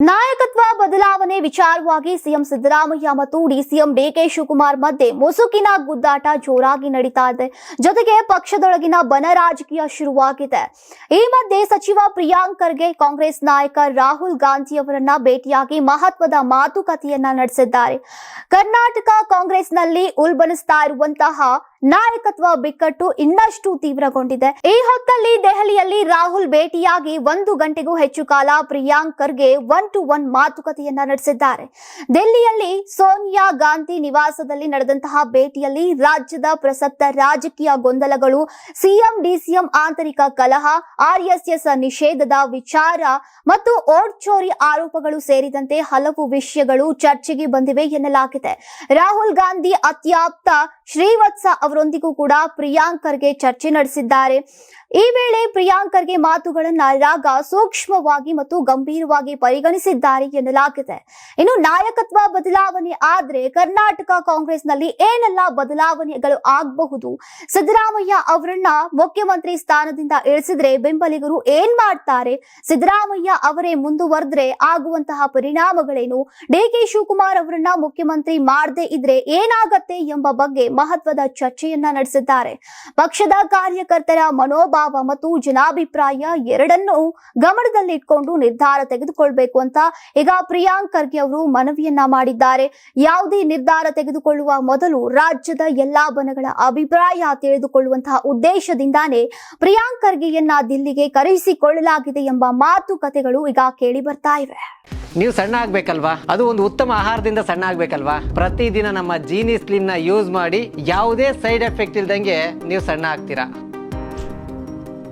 ನಾಯಕತ್ವ ಬದಲಾವಣೆ ವಿಚಾರವಾಗಿ ಸಿಎಂ ಸಿದ್ದರಾಮಯ್ಯ ಮತ್ತು ಡಿಸಿಎಂ ಡಿಕೆ ಶಿವಕುಮಾರ್ ಮಧ್ಯೆ ಮುಸುಕಿನ ಗುದ್ದಾಟ ಜೋರಾಗಿ ನಡೀತಾ ಇದೆ. ಜೊತೆಗೆ ಪಕ್ಷದೊಳಗಿನ ಬನ ರಾಜಕೀಯ ಶುರುವಾಗಿದೆ. ಈ ಮಧ್ಯೆ ಸಚಿವ ಪ್ರಿಯಾಂಕ್ ಖರ್ಗೆ, ಕಾಂಗ್ರೆಸ್ ನಾಯಕ ರಾಹುಲ್ ಗಾಂಧಿ ಅವರನ್ನ ಭೇಟಿಯಾಗಿ ಮಹತ್ವದ ಮಾತುಕತೆಯನ್ನ ನಡೆಸಿದ್ದಾರೆ. ಕರ್ನಾಟಕ ಕಾಂಗ್ರೆಸ್ನಲ್ಲಿ ಉಲ್ಬಣಿಸ್ತಾ ಇರುವಂತಹ ನಾಯಕತ್ವ ಬಿಕ್ಕಟ್ಟು ಇನ್ನಷ್ಟು ತೀವ್ರಗೊಂಡಿದೆ. ಈ ಹೊತ್ತಲ್ಲಿ ದೆಹಲಿಯಲ್ಲಿ ರಾಹುಲ್ ಭೇಟಿಯಾಗಿ ಒಂದು ಗಂಟೆಗೂ ಹೆಚ್ಚು ಕಾಲ Priyank Kharge one to one ಮಾತುಕತೆಯನ್ನ ನಡೆಸಿದ್ದಾರೆ. ದೆಹಲಿಯಲ್ಲಿ ಸೋನಿಯಾ ಗಾಂಧಿ ನಿವಾಸದಲ್ಲಿ ನಡೆದಂತಹ ಭೇಟಿಯಲ್ಲಿ ರಾಜ್ಯದ ಪ್ರಸಕ್ತ ರಾಜಕೀಯ ಗೊಂದಲಗಳು, ಸಿಎಂ, ಡಿಸಿಎಂ ಆಂತರಿಕ ಕಲಹ ಆರ್ಎಸ್ಎಸ್ ನಿಷೇಧದ ವಿಚಾರ ಮತ್ತು ಓಟ್ ಚೋರಿ ಆರೋಪಗಳು ಸೇರಿದಂತೆ ಹಲವು ವಿಷಯಗಳು ಚರ್ಚೆಗೆ ಬಂದಿವೆ ಎನ್ನಲಾಗಿದೆ. ರಾಹುಲ್ ಗಾಂಧಿ ಅತ್ಯಾಪ್ತ ಶ್ರೀವತ್ಸ ಅವರೊಂದಿಗೂ ಕೂಡ ಪ್ರಿಯಾಂಕ್ ಖರ್ಗೆ ಚರ್ಚೆ ನಡೆಸಿದ್ದಾರೆ. ಈ ವೇಳೆ ಪ್ರಿಯಾಂಕ್ ಖರ್ಗೆ ಮಾತುಗಳನ್ನ ರಾಗ ಸೂಕ್ಷ್ಮವಾಗಿ ಮತ್ತು ಗಂಭೀರವಾಗಿ ಪರಿಗಣಿಸಿದ್ದಾರೆ ಎನ್ನಲಾಗಿದೆ. ಆಗಿದೆ ಇನ್ನು ನಾಯಕತ್ವ ಬದಲಾವಣೆ ಆದ್ರೆ ಕರ್ನಾಟಕ ಕಾಂಗ್ರೆಸ್ನಲ್ಲಿ ಏನೆಲ್ಲ ಬದಲಾವಣೆಗಳು ಆಗಬಹುದು? ಸಿದ್ದರಾಮಯ್ಯ ಅವರನ್ನ ಮುಖ್ಯಮಂತ್ರಿ ಸ್ಥಾನದಿಂದ ಇಳಿಸಿದ್ರೆ ಬೆಂಬಲಿಗರು ಏನ್ ಮಾಡ್ತಾರೆ? ಸಿದ್ದರಾಮಯ್ಯ ಅವರೇ ಮುಂದುವರೆದ್ರೆ ಆಗುವಂತಹ ಪರಿಣಾಮಗಳೇನು? ಡಿ ಕೆ ಶಿವಕುಮಾರ್ ಅವರನ್ನ ಮುಖ್ಯಮಂತ್ರಿ ಮಾಡದೇ ಇದ್ರೆ ಏನಾಗತ್ತೆ ಎಂಬ ಬಗ್ಗೆ ಮಹತ್ವದ ಚರ್ಚೆಯನ್ನ ನಡೆಸಿದ್ದಾರೆ. ಪಕ್ಷದ ಕಾರ್ಯಕರ್ತರ ಮನೋಭಾವ ಮತ್ತು ಜನಾಭಿಪ್ರಾಯ ಎರಡನ್ನೂ ಗಮನದಲ್ಲಿಟ್ಕೊಂಡು ನಿರ್ಧಾರ ತೆಗೆದುಕೊಳ್ಬೇಕು ಅಂತ ಈಗ ಪ್ರಿಯಾಂಕ್ ಖರ್ಗೆ ಅವರು ಮನವಿಯನ್ನ ಮಾಡಿದ್ದಾರೆ. ಯಾವುದೇ ನಿರ್ಧಾರ ತೆಗೆದುಕೊಳ್ಳುವ ಮೊದಲು ರಾಜ್ಯದ ಎಲ್ಲಾ ಬನಗಳ ಅಭಿಪ್ರಾಯ ತಿಳಿದುಕೊಳ್ಳುವಂತಹ ಉದ್ದೇಶದಿಂದಾನೇ ಪ್ರಿಯಾಂಕ್ ಖರ್ಗೆಯನ್ನ ದಿಲ್ಲಿಗೆ ಕರೆಸಿಕೊಳ್ಳಲಾಗಿದೆ ಎಂಬ ಮಾತುಕತೆಗಳು ಈಗ ಕೇಳಿ ಬರ್ತಾ ಇವೆ. ನೀವು ಸಣ್ಣ ಆಗ್ಬೇಕಲ್ವಾ? ಅದು ಒಂದು ಉತ್ತಮ ಆಹಾರದಿಂದ ಸಣ್ಣ ಆಗ್ಬೇಕಲ್ವಾ? ಪ್ರತಿದಿನ ನಮ್ಮ ಜೀನಿ ಸ್ಲಿಮ್ನ ಯೂಸ್ ಮಾಡಿ ಯಾವುದೇ ಸೈಡ್ ಎಫೆಕ್ಟ್ ಇಲ್ದಂಗೆ ನೀವು ಸಣ್ಣ ಆಗ್ತೀರಾ?